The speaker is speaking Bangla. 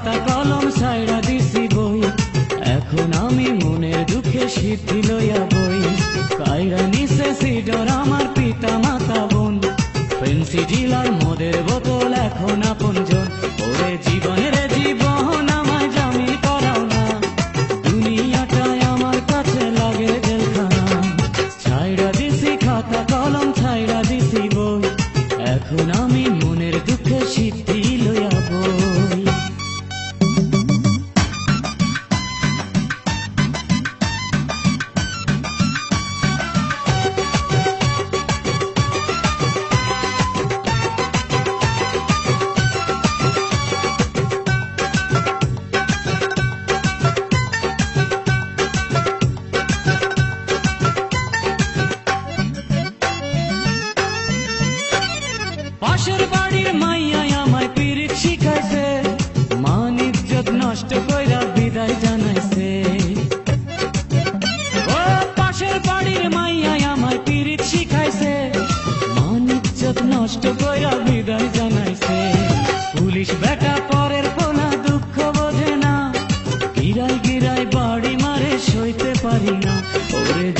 খাতা কলম সাইরা দিছি বই। এখন আমি মনের দুঃখে সিদ্ধি লইয়া বই। কাইরা নিছে সিডর আমার পিতা মাতা বোন। পেন্সি জিলার মদের বোতল এখন আপন। ইজ্জত কয়া বিদায় জানাইছে। পুলিশ বেটা পরের পোনা দুঃখ বোঝে না। গিরাই গিরাই বাড়ি মারে সইতে পারি না। ওরে